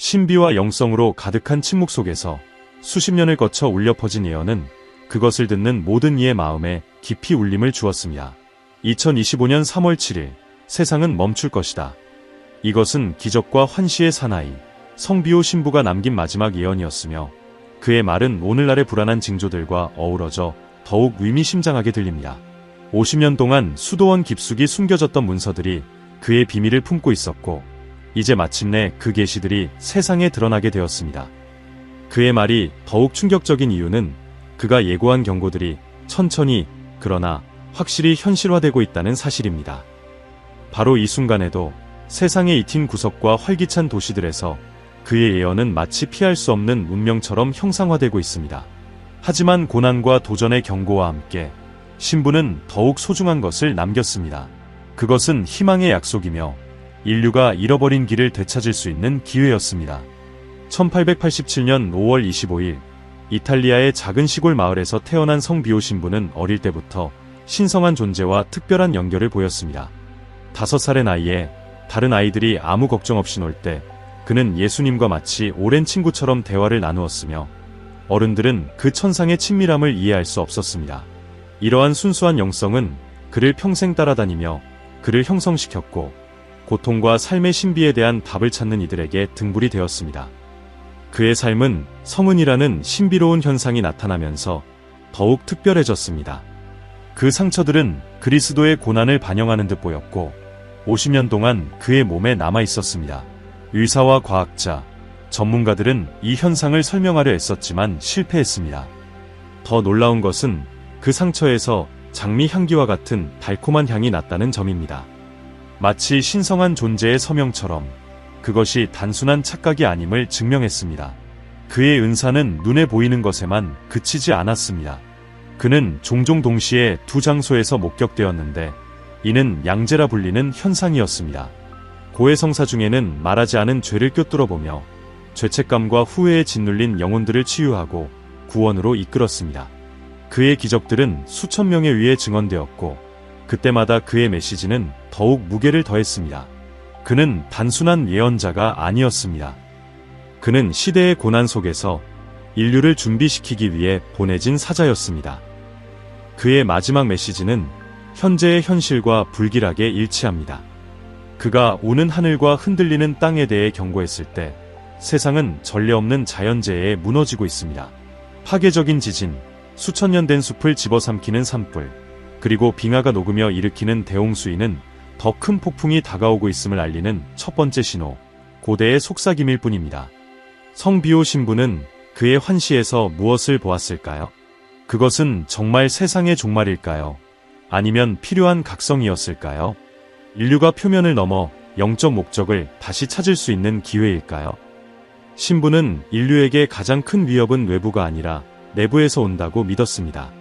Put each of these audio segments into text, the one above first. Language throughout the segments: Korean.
신비와 영성으로 가득한 침묵 속에서 수십 년을 거쳐 울려 퍼진 예언은 그것을 듣는 모든 이의 마음에 깊이 울림을 주었습니다. 2025년 3월 7일 세상은 멈출 것이다. 이것은 기적과 환시의 사나이 성비오 신부가 남긴 마지막 예언이었으며 그의 말은 오늘날의 불안한 징조들과 어우러져 더욱 의미심장하게 들립니다. 50년 동안 수도원 깊숙이 숨겨졌던 문서들이 그의 비밀을 품고 있었고 이제 마침내 그 계시들이 세상에 드러나게 되었습니다. 그의 말이 더욱 충격적인 이유는 그가 예고한 경고들이 천천히 그러나 확실히 현실화되고 있다는 사실입니다. 바로 이 순간에도 세상의 이팀 구석과 활기찬 도시들에서 그의 예언은 마치 피할 수 없는 운명처럼 형상화되고 있습니다. 하지만 고난과 도전의 경고와 함께 신부는 더욱 소중한 것을 남겼습니다. 그것은 희망의 약속이며 인류가 잃어버린 길을 되찾을 수 있는 기회였습니다. 1887년 5월 25일 이탈리아의 작은 시골 마을에서 태어난 성비오 신부는 어릴 때부터 신성한 존재와 특별한 연결을 보였습니다. 다섯 살의 나이에 다른 아이들이 아무 걱정 없이 놀 때 그는 예수님과 마치 오랜 친구처럼 대화를 나누었으며 어른들은 그 천상의 친밀함을 이해할 수 없었습니다. 이러한 순수한 영성은 그를 평생 따라다니며 그를 형성시켰고 고통과 삶의 신비에 대한 답을 찾는 이들에게 등불이 되었습니다. 그의 삶은 성은이라는 신비로운 현상이 나타나면서 더욱 특별해졌습니다. 그 상처들은 그리스도의 고난을 반영하는 듯 보였고 50년 동안 그의 몸에 남아 있었습니다. 의사와 과학자, 전문가들은 이 현상을 설명하려 애썼지만 실패했습니다. 더 놀라운 것은 그 상처에서 장미 향기와 같은 달콤한 향이 났다는 점입니다. 마치 신성한 존재의 서명처럼 그것이 단순한 착각이 아님을 증명했습니다. 그의 은사는 눈에 보이는 것에만 그치지 않았습니다. 그는 종종 동시에 두 장소에서 목격되었는데 이는 양재라 불리는 현상이었습니다. 고해성사 중에는 말하지 않은 죄를 꿰뚫어보며 죄책감과 후회에 짓눌린 영혼들을 치유하고 구원으로 이끌었습니다. 그의 기적들은 수천 명에 의해 증언되었고 그때마다 그의 메시지는 더욱 무게를 더했습니다. 그는 단순한 예언자가 아니었습니다. 그는 시대의 고난 속에서 인류를 준비시키기 위해 보내진 사자였습니다. 그의 마지막 메시지는 현재의 현실과 불길하게 일치합니다. 그가 오는 하늘과 흔들리는 땅에 대해 경고했을 때 세상은 전례 없는 자연재해에 무너지고 있습니다. 파괴적인 지진, 수천 년 된 숲을 집어삼키는 산불, 그리고 빙하가 녹으며 일으키는 대홍수위는 더 큰 폭풍이 다가오고 있음을 알리는 첫 번째 신호, 고대의 속삭임일 뿐입니다. 성비오 신부는 그의 환시에서 무엇을 보았을까요? 그것은 정말 세상의 종말일까요? 아니면 필요한 각성이었을까요? 인류가 표면을 넘어 영적 목적을 다시 찾을 수 있는 기회일까요? 신부는 인류에게 가장 큰 위협은 외부가 아니라 내부에서 온다고 믿었습니다.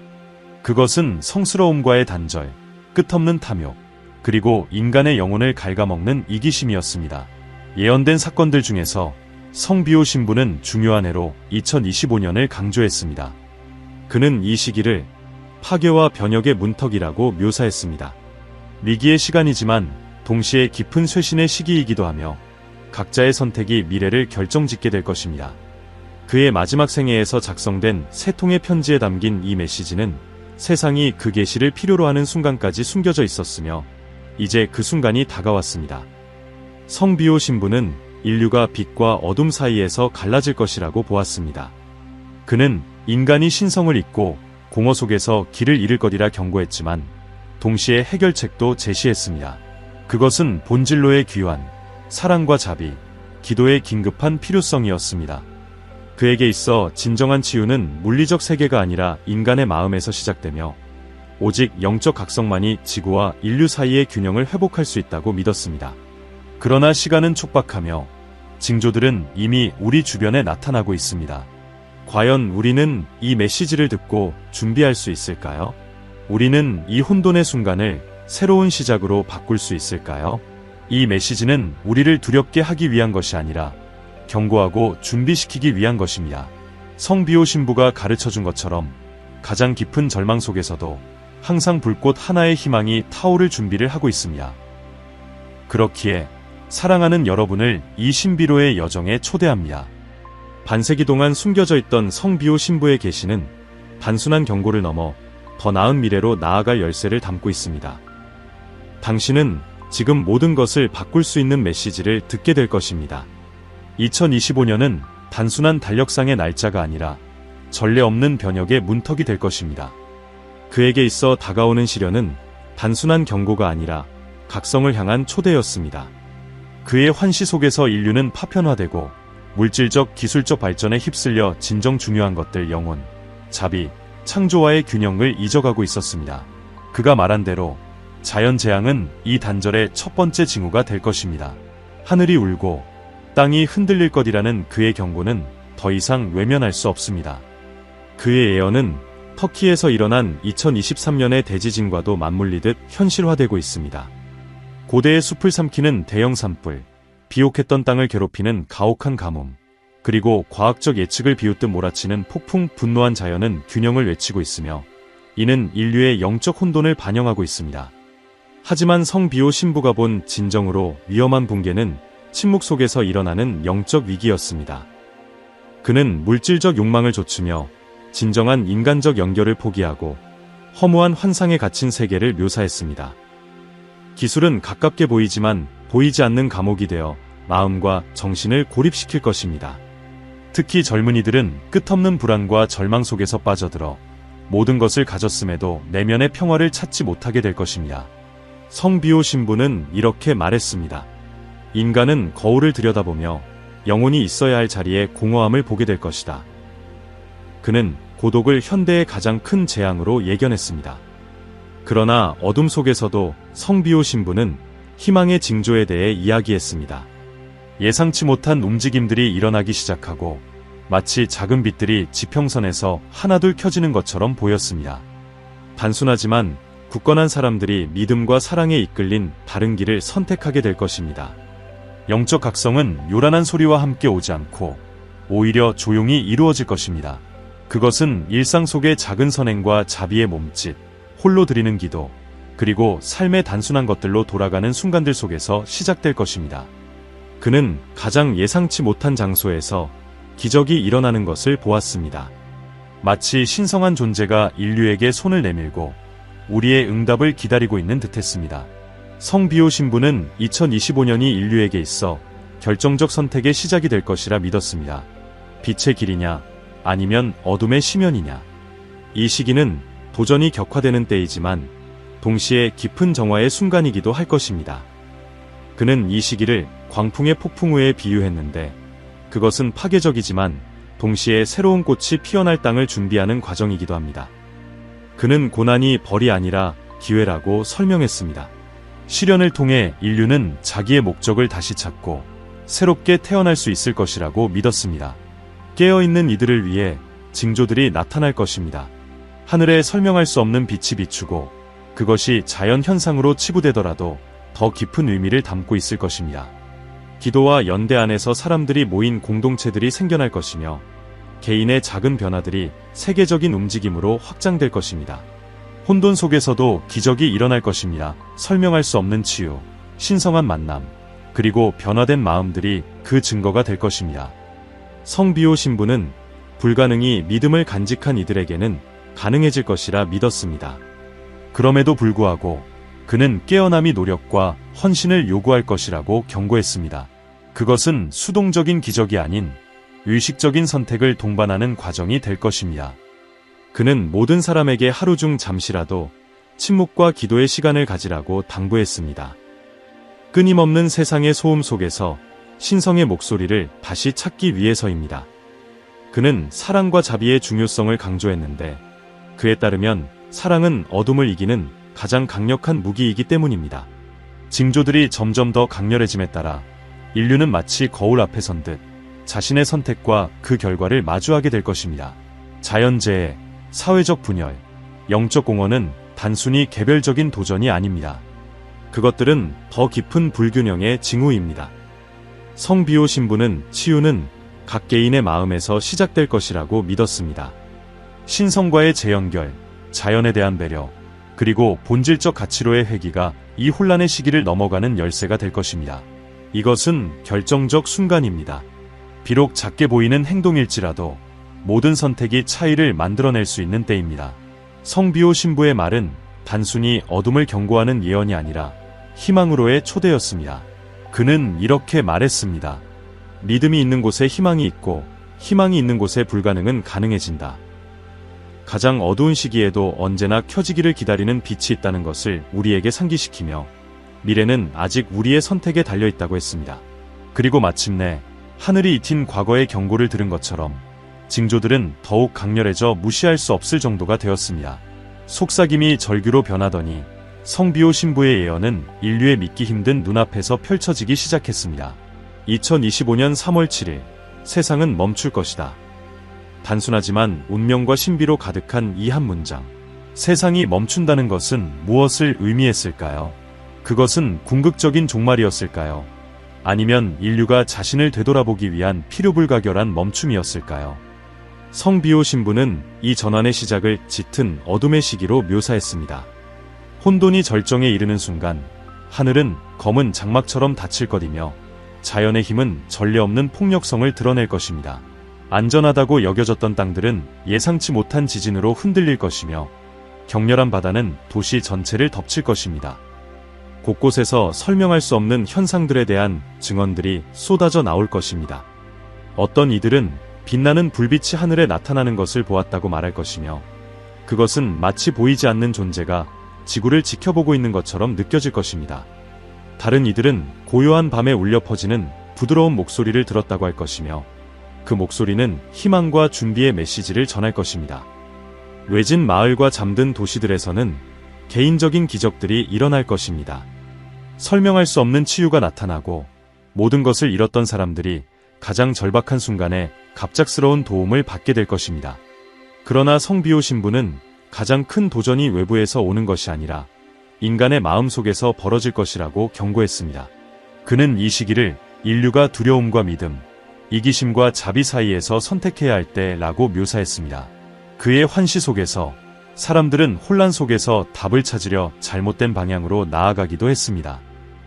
그것은 성스러움과의 단절, 끝없는 탐욕, 그리고 인간의 영혼을 갉아먹는 이기심이었습니다. 예언된 사건들 중에서 성비오 신부는 중요한 해로 2025년을 강조했습니다. 그는 이 시기를 파괴와 변혁의 문턱이라고 묘사했습니다. 위기의 시간이지만 동시에 깊은 쇄신의 시기이기도 하며 각자의 선택이 미래를 결정짓게 될 것입니다. 그의 마지막 생애에서 작성된 세 통의 편지에 담긴 이 메시지는 세상이 그 계시를 필요로 하는 순간까지 숨겨져 있었으며 이제 그 순간이 다가왔습니다. 성비오 신부는 인류가 빛과 어둠 사이에서 갈라질 것이라고 보았습니다. 그는 인간이 신성을 잊고 공허 속에서 길을 잃을 것이라 경고했지만 동시에 해결책도 제시했습니다. 그것은 본질로의 귀환, 사랑과 자비, 기도의 긴급한 필요성이었습니다. 그에게 있어 진정한 치유는 물리적 세계가 아니라 인간의 마음에서 시작되며 오직 영적 각성만이 지구와 인류 사이의 균형을 회복할 수 있다고 믿었습니다. 그러나 시간은 촉박하며 징조들은 이미 우리 주변에 나타나고 있습니다. 과연 우리는 이 메시지를 듣고 준비할 수 있을까요? 우리는 이 혼돈의 순간을 새로운 시작으로 바꿀 수 있을까요? 이 메시지는 우리를 두렵게 하기 위한 것이 아니라 경고하고 준비시키기 위한 것입니다. 성비오 신부가 가르쳐 준 것처럼 가장 깊은 절망 속에서도 항상 불꽃 하나의 희망이 타오를 준비를 하고 있습니다. 그렇기에 사랑하는 여러분을 이 신비로의 여정에 초대합니다. 반세기 동안 숨겨져 있던 성비호 신부의 계시는 단순한 경고를 넘어 더 나은 미래로 나아갈 열쇠를 담고 있습니다. 당신은 지금 모든 것을 바꿀 수 있는 메시지를 듣게 될 것입니다. 2025년은 단순한 달력상의 날짜가 아니라 전례 없는 변혁의 문턱이 될 것입니다. 그에게 있어 다가오는 시련은 단순한 경고가 아니라 각성을 향한 초대였습니다. 그의 환시 속에서 인류는 파편화되고 물질적 기술적 발전에 휩쓸려 진정 중요한 것들 영혼, 자비, 창조와의 균형을 잊어가고 있었습니다. 그가 말한 대로 자연 재앙은 이 단절의 첫 번째 징후가 될 것입니다. 하늘이 울고 땅이 흔들릴 것이라는 그의 경고는 더 이상 외면할 수 없습니다. 그의 예언은 터키에서 일어난 2023년의 대지진과도 맞물리듯 현실화되고 있습니다. 고대의 숲을 삼키는 대형 산불, 비옥했던 땅을 괴롭히는 가혹한 가뭄, 그리고 과학적 예측을 비웃듯 몰아치는 폭풍 분노한 자연은 균형을 외치고 있으며 이는 인류의 영적 혼돈을 반영하고 있습니다. 하지만 성비오 신부가 본 진정으로 위험한 붕괴는 침묵 속에서 일어나는 영적 위기였습니다. 그는 물질적 욕망을 좇으며 진정한 인간적 연결을 포기하고 허무한 환상에 갇힌 세계를 묘사했습니다. 기술은 가깝게 보이지만 보이지 않는 감옥이 되어 마음과 정신을 고립시킬 것입니다. 특히 젊은이들은 끝없는 불안과 절망 속에서 빠져들어 모든 것을 가졌음에도 내면의 평화를 찾지 못하게 될 것입니다. 성비오 신부는 이렇게 말했습니다. 인간은 거울을 들여다보며 영혼이 있어야 할 자리에 공허함을 보게 될 것이다. 그는 고독을 현대의 가장 큰 재앙으로 예견했습니다. 그러나 어둠 속에서도 성비오 신부는 희망의 징조에 대해 이야기했습니다. 예상치 못한 움직임들이 일어나기 시작하고 마치 작은 빛들이 지평선에서 하나둘 켜지는 것처럼 보였습니다. 단순하지만 굳건한 사람들이 믿음과 사랑에 이끌린 다른 길을 선택하게 될 것입니다. 영적 각성은 요란한 소리와 함께 오지 않고 오히려 조용히 이루어질 것입니다. 그것은 일상 속의 작은 선행과 자비의 몸짓, 홀로 드리는 기도, 그리고 삶의 단순한 것들로 돌아가는 순간들 속에서 시작될 것입니다. 그는 가장 예상치 못한 장소에서 기적이 일어나는 것을 보았습니다. 마치 신성한 존재가 인류에게 손을 내밀고 우리의 응답을 기다리고 있는 듯했습니다. 성비오 신부는 2025년이 인류에게 있어 결정적 선택의 시작이 될 것이라 믿었습니다. 빛의 길이냐, 아니면 어둠의 심연이냐. 이 시기는 도전이 격화되는 때이지만 동시에 깊은 정화의 순간이기도 할 것입니다. 그는 이 시기를 광풍의 폭풍 후에 비유했는데 그것은 파괴적이지만 동시에 새로운 꽃이 피어날 땅을 준비하는 과정이기도 합니다. 그는 고난이 벌이 아니라 기회라고 설명했습니다. 시련을 통해 인류는 자기의 목적을 다시 찾고 새롭게 태어날 수 있을 것이라고 믿었습니다. 깨어있는 이들을 위해 징조들이 나타날 것입니다. 하늘에 설명할 수 없는 빛이 비추고 그것이 자연 현상으로 치부되더라도 더 깊은 의미를 담고 있을 것입니다. 기도와 연대 안에서 사람들이 모인 공동체들이 생겨날 것이며 개인의 작은 변화들이 세계적인 움직임으로 확장될 것입니다. 혼돈 속에서도 기적이 일어날 것입니다. 설명할 수 없는 치유, 신성한 만남, 그리고 변화된 마음들이 그 증거가 될 것입니다. 성비오 신부는 불가능이 믿음을 간직한 이들에게는 가능해질 것이라 믿었습니다. 그럼에도 불구하고 그는 깨어남이 노력과 헌신을 요구할 것이라고 경고했습니다. 그것은 수동적인 기적이 아닌 의식적인 선택을 동반하는 과정이 될 것입니다. 그는 모든 사람에게 하루 중 잠시라도 침묵과 기도의 시간을 가지라고 당부했습니다. 끊임없는 세상의 소음 속에서 신성의 목소리를 다시 찾기 위해서입니다. 그는 사랑과 자비의 중요성을 강조했는데 그에 따르면 사랑은 어둠을 이기는 가장 강력한 무기이기 때문입니다. 징조들이 점점 더 강렬해짐에 따라 인류는 마치 거울 앞에 선 듯 자신의 선택과 그 결과를 마주하게 될 것입니다. 자연재해, 사회적 분열, 영적 공헌은 단순히 개별적인 도전이 아닙니다. 그것들은 더 깊은 불균형의 징후입니다. 성비오 신부는 치유는 각 개인의 마음에서 시작될 것이라고 믿었습니다. 신성과의 재연결, 자연에 대한 배려, 그리고 본질적 가치로의 회기가 이 혼란의 시기를 넘어가는 열쇠가 될 것입니다. 이것은 결정적 순간입니다. 비록 작게 보이는 행동일지라도 모든 선택이 차이를 만들어낼 수 있는 때입니다. 성비오 신부의 말은 단순히 어둠을 경고하는 예언이 아니라 희망으로의 초대였습니다. 그는 이렇게 말했습니다. 믿음이 있는 곳에 희망이 있고 희망이 있는 곳에 불가능은 가능해진다. 가장 어두운 시기에도 언제나 켜지기를 기다리는 빛이 있다는 것을 우리에게 상기시키며 미래는 아직 우리의 선택에 달려 있다고 했습니다. 그리고 마침내 하늘이 이틴 과거의 경고를 들은 것처럼 징조들은 더욱 강렬해져 무시할 수 없을 정도가 되었습니다. 속삭임이 절규로 변하더니 성비오 신부의 예언은 인류의 믿기 힘든 눈앞에서 펼쳐지기 시작했습니다. 2025년 3월 7일 세상은 멈출 것이다. 단순하지만 운명과 신비로 가득한 이 한 문장. 세상이 멈춘다는 것은 무엇을 의미했을까요? 그것은 궁극적인 종말이었을까요? 아니면 인류가 자신을 되돌아보기 위한 필요불가결한 멈춤이었을까요? 성비오 신부는 이 전환의 시작을 짙은 어둠의 시기로 묘사했습니다. 혼돈이 절정에 이르는 순간 하늘은 검은 장막처럼 닫힐 것이며 자연의 힘은 전례 없는 폭력성을 드러낼 것입니다. 안전하다고 여겨졌던 땅들은 예상치 못한 지진으로 흔들릴 것이며 격렬한 바다는 도시 전체를 덮칠 것입니다. 곳곳에서 설명할 수 없는 현상들에 대한 증언들이 쏟아져 나올 것입니다. 어떤 이들은 빛나는 불빛이 하늘에 나타나는 것을 보았다고 말할 것이며 그것은 마치 보이지 않는 존재가 지구를 지켜보고 있는 것처럼 느껴질 것입니다. 다른 이들은 고요한 밤에 울려 퍼지는 부드러운 목소리를 들었다고 할 것이며 그 목소리는 희망과 준비의 메시지를 전할 것입니다. 외진 마을과 잠든 도시들에서는 개인적인 기적들이 일어날 것입니다. 설명할 수 없는 치유가 나타나고 모든 것을 잃었던 사람들이 가장 절박한 순간에 갑작스러운 도움을 받게 될 것입니다. 그러나 성비오 신부는 가장 큰 도전이 외부에서 오는 것이 아니라 인간의 마음 속에서 벌어질 것이라고 경고했습니다. 그는 이 시기를 인류가 두려움과 믿음, 이기심과 자비 사이에서 선택해야 할 때라고 묘사했습니다. 그의 환시 속에서 사람들은 혼란 속에서 답을 찾으려 잘못된 방향으로 나아가기도 했습니다.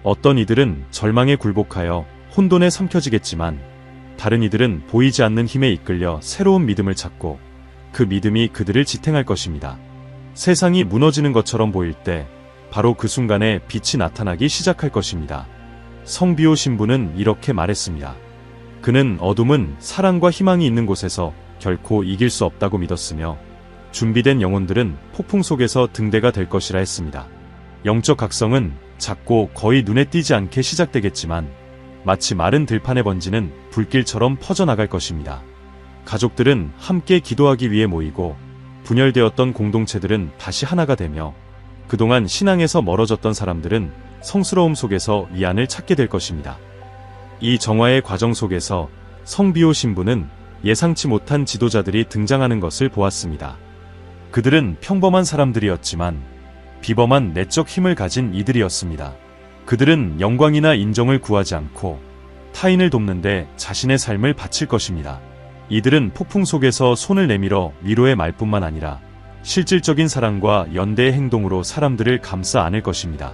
어떤 이들은 절망에 굴복하여 혼돈에 삼켜지겠지만 다른 이들은 보이지 않는 힘에 이끌려 새로운 믿음을 찾고 그 믿음이 그들을 지탱할 것입니다. 세상이 무너지는 것처럼 보일 때 바로 그 순간에 빛이 나타나기 시작할 것입니다. 성비오 신부는 이렇게 말했습니다. 그는 어둠은 사랑과 희망이 있는 곳에서 결코 이길 수 없다고 믿었으며 준비된 영혼들은 폭풍 속에서 등대가 될 것이라 했습니다. 영적 각성은 작고 거의 눈에 띄지 않게 시작되겠지만 마치 마른 들판에 번지는 불길처럼 퍼져나갈 것입니다. 가족들은 함께 기도하기 위해 모이고 분열되었던 공동체들은 다시 하나가 되며 그동안 신앙에서 멀어졌던 사람들은 성스러움 속에서 위안을 찾게 될 것입니다. 이 정화의 과정 속에서 성비오 신부는 예상치 못한 지도자들이 등장하는 것을 보았습니다. 그들은 평범한 사람들이었지만 비범한 내적 힘을 가진 이들이었습니다. 그들은 영광이나 인정을 구하지 않고 타인을 돕는데 자신의 삶을 바칠 것입니다. 이들은 폭풍 속에서 손을 내밀어 위로의 말뿐만 아니라 실질적인 사랑과 연대의 행동으로 사람들을 감싸 안을 것입니다.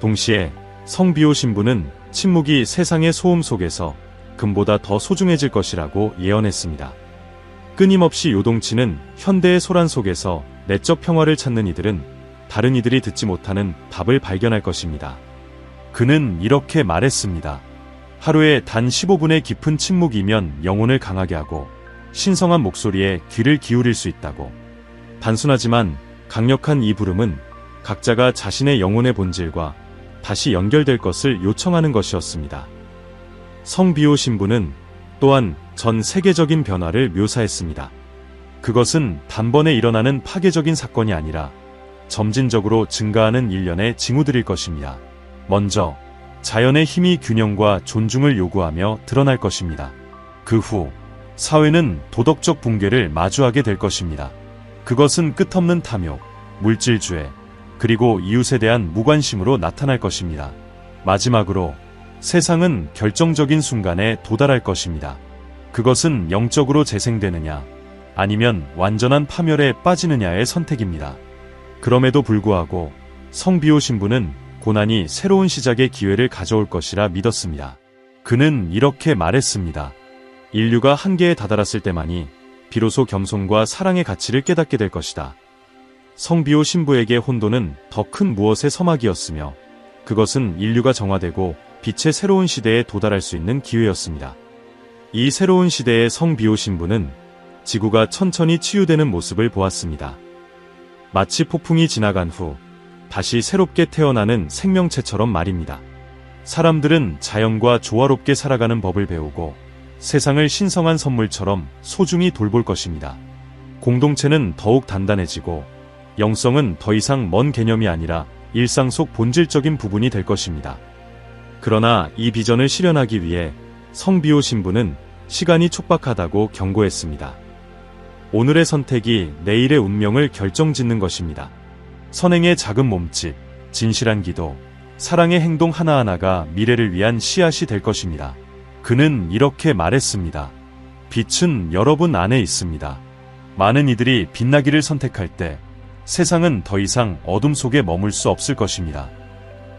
동시에 성비오 신부는 침묵이 세상의 소음 속에서 금보다 더 소중해질 것이라고 예언했습니다. 끊임없이 요동치는 현대의 소란 속에서 내적 평화를 찾는 이들은 다른 이들이 듣지 못하는 답을 발견할 것입니다. 그는 이렇게 말했습니다. 하루에 단 15분의 깊은 침묵이면 영혼을 강하게 하고 신성한 목소리에 귀를 기울일 수 있다고. 단순하지만 강력한 이 부름은 각자가 자신의 영혼의 본질과 다시 연결될 것을 요청하는 것이었습니다. 성비오 신부는 또한 전 세계적인 변화를 묘사했습니다. 그것은 단번에 일어나는 파괴적인 사건이 아니라 점진적으로 증가하는 일련의 징후들일 것입니다. 먼저 자연의 힘이 균형과 존중을 요구하며 드러날 것입니다. 그 후 사회는 도덕적 붕괴를 마주하게 될 것입니다. 그것은 끝없는 탐욕, 물질주의, 그리고 이웃에 대한 무관심으로 나타날 것입니다. 마지막으로 세상은 결정적인 순간에 도달할 것입니다. 그것은 영적으로 재생되느냐, 아니면 완전한 파멸에 빠지느냐의 선택입니다. 그럼에도 불구하고 성비오 신부는 고난이 새로운 시작의 기회를 가져올 것이라 믿었습니다. 그는 이렇게 말했습니다. 인류가 한계에 다다랐을 때만이 비로소 겸손과 사랑의 가치를 깨닫게 될 것이다. 성비오 신부에게 혼돈은 더 큰 무엇의 서막이었으며 그것은 인류가 정화되고 빛의 새로운 시대에 도달할 수 있는 기회였습니다. 이 새로운 시대의 성비오 신부는 지구가 천천히 치유되는 모습을 보았습니다. 마치 폭풍이 지나간 후 다시 새롭게 태어나는 생명체처럼 말입니다. 사람들은 자연과 조화롭게 살아가는 법을 배우고 세상을 신성한 선물처럼 소중히 돌볼 것입니다. 공동체는 더욱 단단해지고 영성은 더 이상 먼 개념이 아니라 일상 속 본질적인 부분이 될 것입니다. 그러나 이 비전을 실현하기 위해 성비오 신부는 시간이 촉박하다고 경고했습니다. 오늘의 선택이 내일의 운명을 결정짓는 것입니다. 선행의 작은 몸짓, 진실한 기도, 사랑의 행동 하나하나가 미래를 위한 씨앗이 될 것입니다. 그는 이렇게 말했습니다. 빛은 여러분 안에 있습니다. 많은 이들이 빛나기를 선택할 때 세상은 더 이상 어둠 속에 머물 수 없을 것입니다.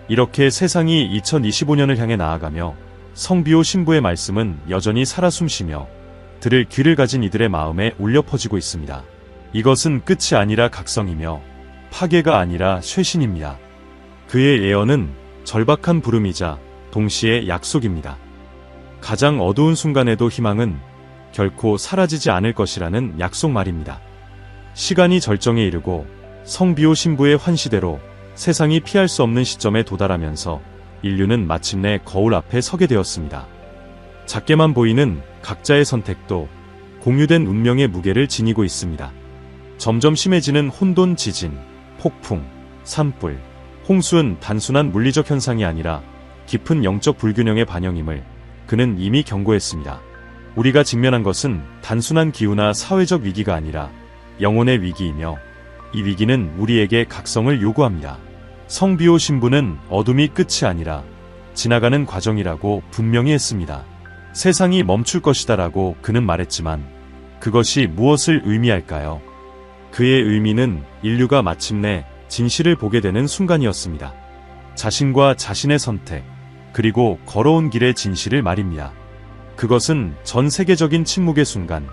이렇게 세상이 2025년을 향해 나아가며 성비오 신부의 말씀은 여전히 살아 숨쉬며 들을 귀를 가진 이들의 마음에 울려 퍼지고 있습니다. 이것은 끝이 아니라 각성이며 파괴가 아니라 쇄신입니다. 그의 예언은 절박한 부름이자 동시에 약속입니다. 가장 어두운 순간에도 희망은 결코 사라지지 않을 것이라는 약속 말입니다. 시간이 절정에 이르고 성비오 신부의 환시대로 세상이 피할 수 없는 시점에 도달하면서 인류는 마침내 거울 앞에 서게 되었습니다. 작게만 보이는 각자의 선택도 공유된 운명의 무게를 지니고 있습니다. 점점 심해지는 혼돈 지진, 폭풍, 산불, 홍수는 단순한 물리적 현상이 아니라 깊은 영적 불균형의 반영임을 그는 이미 경고했습니다. 우리가 직면한 것은 단순한 기후나 사회적 위기가 아니라 영혼의 위기이며 이 위기는 우리에게 각성을 요구합니다. 성비오 신부는 어둠이 끝이 아니라 지나가는 과정이라고 분명히 했습니다. 세상이 멈출 것이다라고 그는 말했지만 그것이 무엇을 의미할까요? 그의 의미는 인류가 마침내 진실을 보게 되는 순간이었습니다. 자신과 자신의 선택, 그리고 걸어온 길의 진실을 말입니다. 그것은 전 세계적인 침묵의 순간,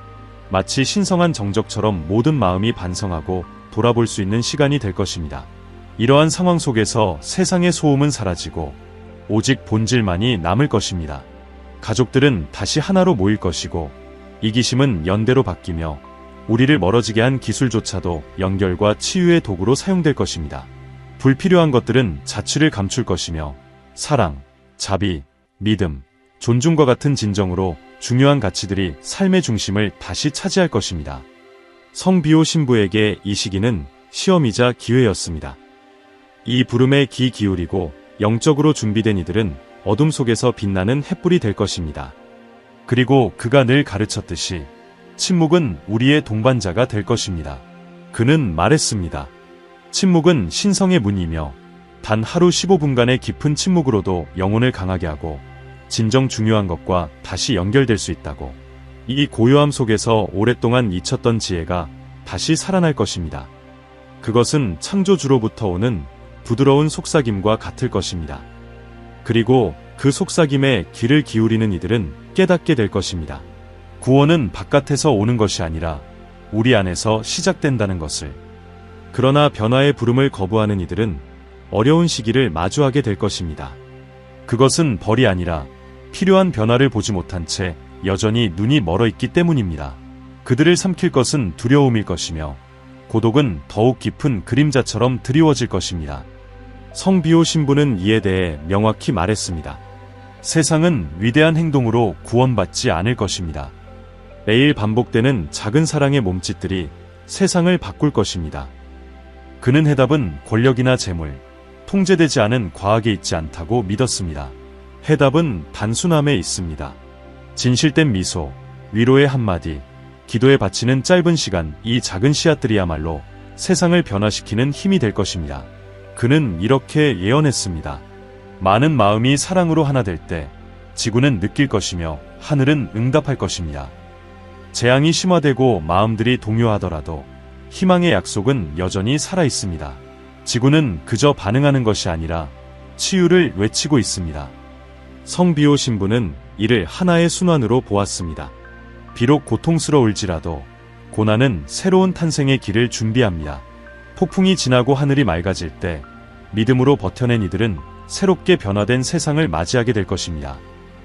마치 신성한 정적처럼 모든 마음이 반성하고 돌아볼 수 있는 시간이 될 것입니다. 이러한 상황 속에서 세상의 소음은 사라지고 오직 본질만이 남을 것입니다. 가족들은 다시 하나로 모일 것이고 이기심은 연대로 바뀌며 우리를 멀어지게 한 기술조차도 연결과 치유의 도구로 사용될 것입니다. 불필요한 것들은 자취를 감출 것이며 사랑, 자비, 믿음, 존중과 같은 진정으로 중요한 가치들이 삶의 중심을 다시 차지할 것입니다. 성비오 신부에게 이 시기는 시험이자 기회였습니다. 이 부름에 귀 기울이고 영적으로 준비된 이들은 어둠 속에서 빛나는 햇불이 될 것입니다. 그리고 그가 늘 가르쳤듯이 침묵은 우리의 동반자가 될 것입니다. 그는 말했습니다. 침묵은 신성의 문이며 단 하루 15분간의 깊은 침묵으로도 영혼을 강하게 하고 진정 중요한 것과 다시 연결될 수 있다고. 이 고요함 속에서 오랫동안 잊혔던 지혜가 다시 살아날 것입니다. 그것은 창조주로부터 오는 부드러운 속삭임과 같을 것입니다. 그리고 그 속삭임에 귀를 기울이는 이들은 깨닫게 될 것입니다. 구원은 바깥에서 오는 것이 아니라 우리 안에서 시작된다는 것을. 그러나 변화의 부름을 거부하는 이들은 어려운 시기를 마주하게 될 것입니다. 그것은 벌이 아니라 필요한 변화를 보지 못한 채 여전히 눈이 멀어 있기 때문입니다. 그들을 삼킬 것은 두려움일 것이며 고독은 더욱 깊은 그림자처럼 드리워질 것입니다. 성비오 신부는 이에 대해 명확히 말했습니다. 세상은 위대한 행동으로 구원받지 않을 것입니다. 매일 반복되는 작은 사랑의 몸짓들이 세상을 바꿀 것입니다. 그는 해답은 권력이나 재물, 통제되지 않은 과학에 있지 않다고 믿었습니다. 해답은 단순함에 있습니다. 진실된 미소, 위로의 한마디, 기도에 바치는 짧은 시간, 이 작은 씨앗들이야말로 세상을 변화시키는 힘이 될 것입니다. 그는 이렇게 예언했습니다. 많은 마음이 사랑으로 하나 될 때 지구는 느낄 것이며 하늘은 응답할 것입니다. 재앙이 심화되고 마음들이 동요하더라도 희망의 약속은 여전히 살아 있습니다. 지구는 그저 반응하는 것이 아니라 치유를 외치고 있습니다. 성비호 신부는 이를 하나의 순환으로 보았습니다. 비록 고통스러울지라도 고난은 새로운 탄생의 길을 준비합니다. 폭풍이 지나고 하늘이 맑아질 때 믿음으로 버텨낸 이들은 새롭게 변화된 세상을 맞이하게 될 것입니다.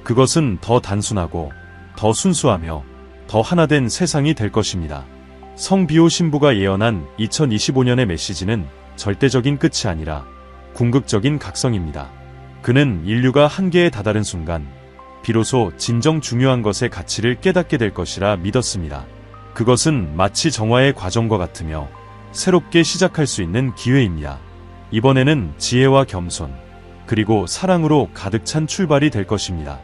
그것은 더 단순하고 더 순수하며 더 하나된 세상이 될 것입니다. 성비호 신부가 예언한 2025년의 메시지는 절대적인 끝이 아니라 궁극적인 각성입니다. 그는 인류가 한계에 다다른 순간 비로소 진정 중요한 것의 가치를 깨닫게 될 것이라 믿었습니다. 그것은 마치 정화의 과정과 같으며 새롭게 시작할 수 있는 기회입니다. 이번에는 지혜와 겸손, 그리고 사랑으로 가득 찬 출발이 될 것입니다.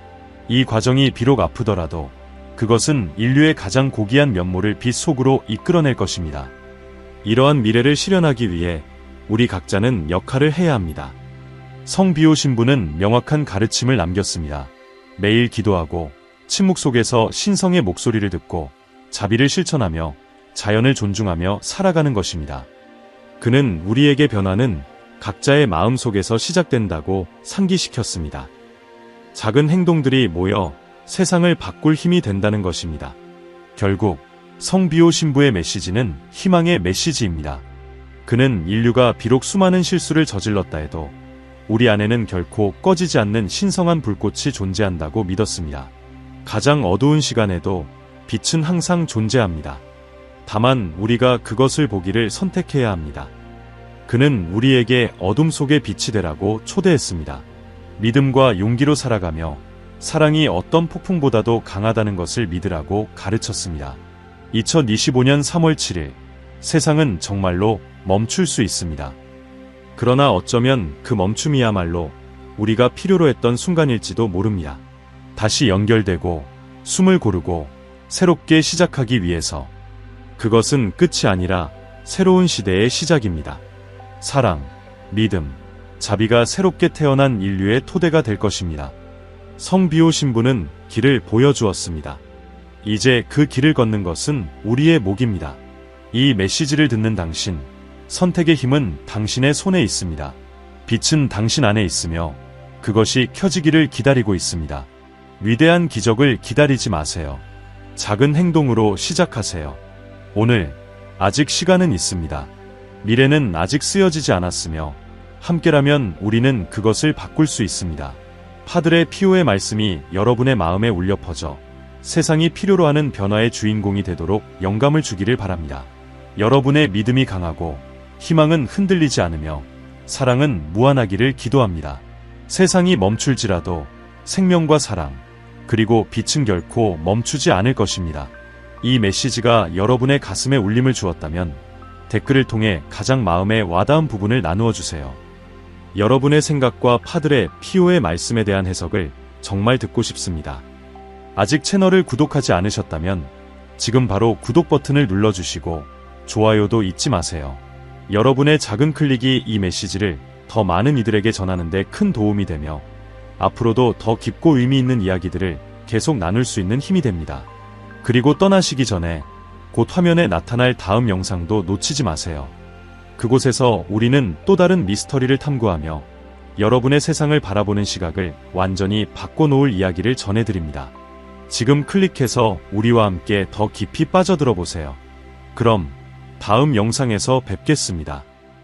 이 과정이 비록 아프더라도 그것은 인류의 가장 고귀한 면모를 빛 속으로 이끌어낼 것입니다. 이러한 미래를 실현하기 위해 우리 각자는 역할을 해야 합니다. 성비호 신부는 명확한 가르침을 남겼습니다. 매일 기도하고 침묵 속에서 신성의 목소리를 듣고 자비를 실천하며 자연을 존중하며 살아가는 것입니다. 그는 우리에게 변화는 각자의 마음 속에서 시작된다고 상기시켰습니다. 작은 행동들이 모여 세상을 바꿀 힘이 된다는 것입니다. 결국 성비호 신부의 메시지는 희망의 메시지입니다. 그는 인류가 비록 수많은 실수를 저질렀다 해도 우리 안에는 결코 꺼지지 않는 신성한 불꽃이 존재한다고 믿었습니다. 가장 어두운 시간에도 빛은 항상 존재합니다. 다만 우리가 그것을 보기를 선택해야 합니다. 그는 우리에게 어둠 속의 빛이 되라고 초대했습니다. 믿음과 용기로 살아가며 사랑이 어떤 폭풍보다도 강하다는 것을 믿으라고 가르쳤습니다. 2025년 3월 7일 세상은 정말로 멈출 수 있습니다. 그러나 어쩌면 그 멈춤이야말로 우리가 필요로 했던 순간일지도 모릅니다. 다시 연결되고 숨을 고르고 새롭게 시작하기 위해서 그것은 끝이 아니라 새로운 시대의 시작입니다. 사랑, 믿음, 자비가 새롭게 태어난 인류의 토대가 될 것입니다. 성비호 신부는 길을 보여주었습니다. 이제 그 길을 걷는 것은 우리의 목입니다. 이 메시지를 듣는 당신, 선택의 힘은 당신의 손에 있습니다. 빛은 당신 안에 있으며 그것이 켜지기를 기다리고 있습니다. 위대한 기적을 기다리지 마세요. 작은 행동으로 시작하세요. 오늘 아직 시간은 있습니다. 미래는 아직 쓰여지지 않았으며 함께라면 우리는 그것을 바꿀 수 있습니다. 파들의 피오의 말씀이 여러분의 마음에 울려 퍼져 세상이 필요로 하는 변화의 주인공이 되도록 영감을 주기를 바랍니다. 여러분의 믿음이 강하고 희망은 흔들리지 않으며 사랑은 무한하기를 기도합니다. 세상이 멈출지라도 생명과 사랑, 그리고 빛은 결코 멈추지 않을 것입니다. 이 메시지가 여러분의 가슴에 울림을 주었다면 댓글을 통해 가장 마음에 와닿은 부분을 나누어 주세요. 여러분의 생각과 파들의 피오의 말씀에 대한 해석을 정말 듣고 싶습니다. 아직 채널을 구독하지 않으셨다면 지금 바로 구독 버튼을 눌러주시고 좋아요도 잊지 마세요. 여러분의 작은 클릭이 이 메시지를 더 많은 이들에게 전하는데 큰 도움이 되며 앞으로도 더 깊고 의미 있는 이야기들을 계속 나눌 수 있는 힘이 됩니다. 그리고 떠나시기 전에 곧 화면에 나타날 다음 영상도 놓치지 마세요. 그곳에서 우리는 또 다른 미스터리를 탐구하며 여러분의 세상을 바라보는 시각을 완전히 바꿔놓을 이야기를 전해드립니다. 지금 클릭해서 우리와 함께 더 깊이 빠져들어 보세요. 그럼 다음 영상에서 뵙겠습니다.